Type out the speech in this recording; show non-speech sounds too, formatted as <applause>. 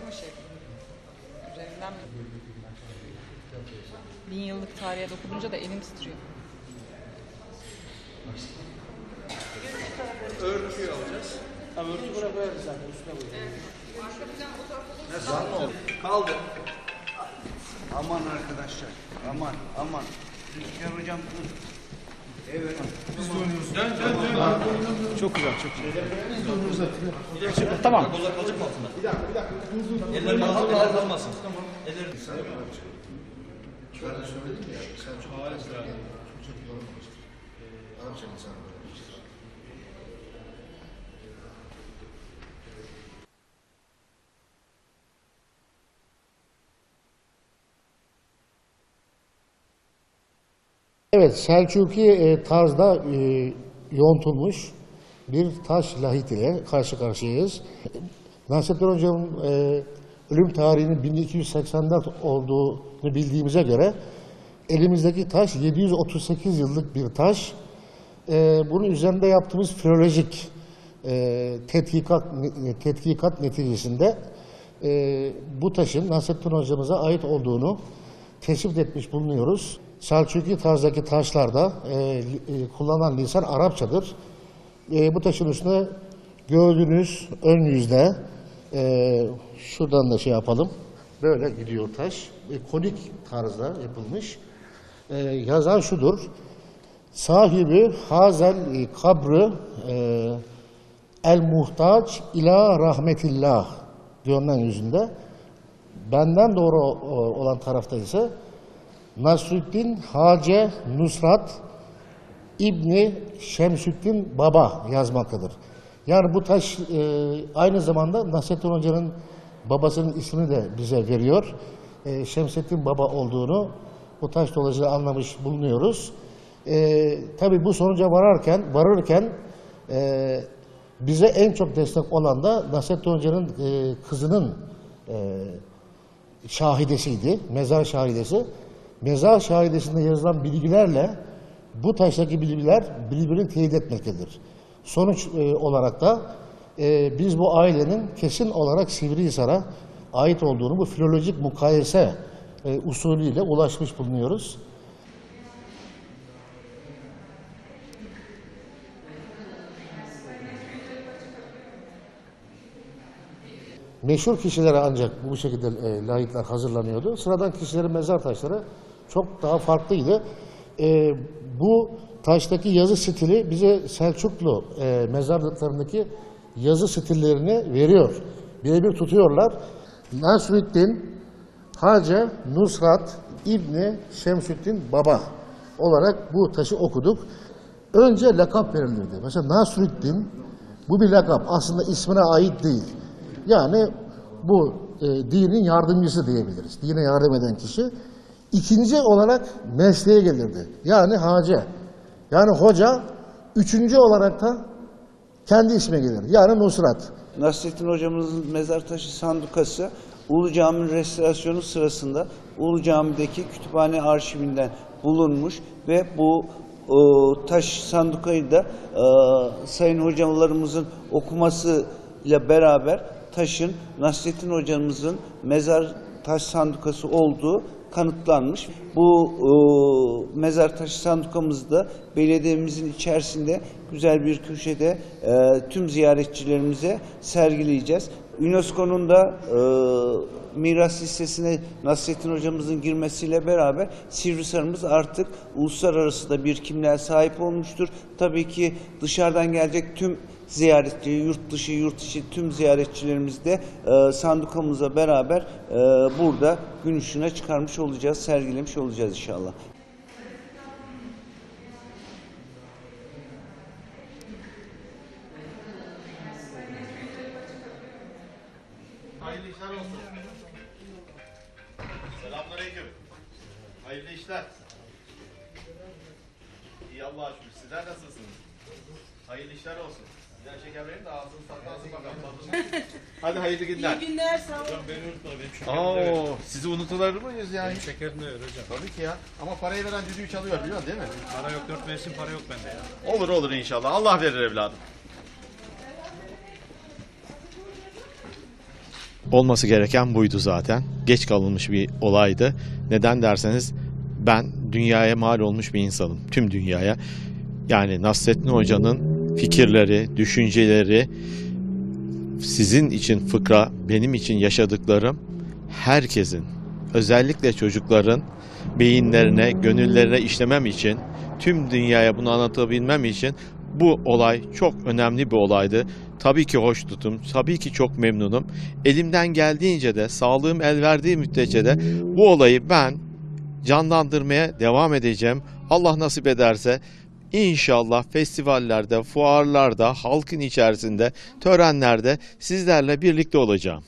mı şey? Üzerinden mi? Bin yıllık tarihe dokununca da elim titriyor. Örtüyü alacağız. Abi örtü buraya koyarız zaten üstüne koyarız. Kaldı. Aman arkadaşlar. Aman aman. Rüzgar hocam dur. Evet. Dön dön dön. Çok güzel, çok güzel. Tamam. Kollar kalacak mı altında? Bir dakika bir dakika. Ellerin kalmasın. Eller kalmasın. Ellerin. Ben de söyledim ya, sen çok Türkçe kullanamamıştır. Arapça insan. Evet, Selçuki e, tarzda yontulmuş bir taş lahit ile karşı karşıyayız. Nasrettin Hocam'ın e, ölüm tarihinin 1284 olduğunu bildiğimize göre elimizdeki taş 738 yıllık bir taş. E, bunun üzerinde yaptığımız filolojik e, tetkikat, tetkikat neticesinde e, bu taşın Nasrettin Hocamıza ait olduğunu tespit etmiş bulunuyoruz. Selçuklu tarzdaki taşlarda e, e, kullanılan lisan Arapçadır. E, bu taşın üstüne gördüğünüz ön yüzde e, şuradan da şey yapalım. Böyle gidiyor taş. E, konik tarzda yapılmış. E, yazan şudur. Sahibi hazel kabrı e, el muhtaç ila rahmetillah görünen yüzünde. Benden doğru olan tarafta ise Nasrüddin Hace Nusrat İbni Şemsüddin Baba yazmaktadır. Yani bu taş e, aynı zamanda Nasrettin Hoca'nın babasının ismini de bize veriyor. E, Şemsettin Baba olduğunu bu taş dolayısıyla anlamış bulunuyoruz. E, tabii bu sonuca vararken, varırken e, bize en çok destek olan da Nasrettin Hoca'nın e, kızının e, şahidesiydi, mezar şahidesi. Mezar şahidesinde yazılan bilgilerle bu taştaki bilgiler birbirini teyit etmektedir. Sonuç e, olarak da e, biz bu ailenin kesin olarak Sivrihisar'a ait olduğunu bu filolojik mukayese e, usulüyle ulaşmış bulunuyoruz. Meşhur kişilere ancak bu şekilde e, lahitler hazırlanıyordu. Sıradan kişilerin mezar taşları çok daha farklıydı. E, bu taştaki yazı stili bize Selçuklu e, mezarlıklarındaki yazı stillerini veriyor. Birebir tutuyorlar. Nasrüddin Hace Nusrat İbni Şemsüddin Baba olarak bu taşı okuduk. Önce lakap verilirdi. Mesela Nasrüddin bu bir lakap. Aslında ismine ait değil. Yani bu e, dinin yardımcısı diyebiliriz. Dine yardım eden kişi. İkinci olarak mesleğe gelirdi. Yani hace. Yani hoca. Üçüncü olarak da kendi isme gelir. Yani Nusrat. Nasrettin hocamızın mezar taşı sandukası Ulu Cami'nin restorasyonu sırasında Ulu Cami'deki kütüphane arşivinden bulunmuş ve bu e, taş sandukayı da e, sayın hocalarımızın okumasıyla beraber taşın Nasrettin hocamızın mezar taş sandukası olduğu kanıtlanmış. Bu e, mezar taşı sandukamızı da belediyemizin içerisinde güzel bir köşede e, tüm ziyaretçilerimize sergileyeceğiz. UNESCO'nun da e, miras listesine Nasrettin hocamızın girmesiyle beraber Sivrisar'ımız artık uluslararası da bir kimliğe sahip olmuştur. Tabii ki dışarıdan gelecek tüm ziyaretçi, yurt dışı, yurt içi tüm ziyaretçilerimiz de e, sandukamızla beraber e, burada gün ışığına çıkarmış olacağız, sergilemiş olacağız inşallah. Hayırlı işler olsun. Selamünaleyküm. Hayırlı işler. İyi Allah'a şükür. Sizler nasılsınız? Hayırlı işler olsun. Güzel şeker verin de ağzınız tatlansın bakalım. <laughs> Hadi hayırlı günler. İyi günler sağ olun. Beni unutma benim şekerim Oo, sizi unutulur muyuz yani? Şekerini ver hocam. Tabii ki ya. Ama parayı veren düdüğü çalıyor biliyorsun değil mi? Para yok, dört mevsim para yok bende ya. Olur olur inşallah. Allah verir evladım. olması gereken buydu zaten. Geç kalınmış bir olaydı. Neden derseniz ben dünyaya mal olmuş bir insanım. Tüm dünyaya. Yani Nasrettin Hoca'nın fikirleri, düşünceleri, sizin için fıkra, benim için yaşadıklarım herkesin, özellikle çocukların beyinlerine, gönüllerine işlemem için, tüm dünyaya bunu anlatabilmem için bu olay çok önemli bir olaydı. Tabii ki hoş tutum, tabii ki çok memnunum. Elimden geldiğince de, sağlığım el verdiği müddetçe de bu olayı ben canlandırmaya devam edeceğim. Allah nasip ederse İnşallah festivallerde, fuarlarda, halkın içerisinde, törenlerde sizlerle birlikte olacağım.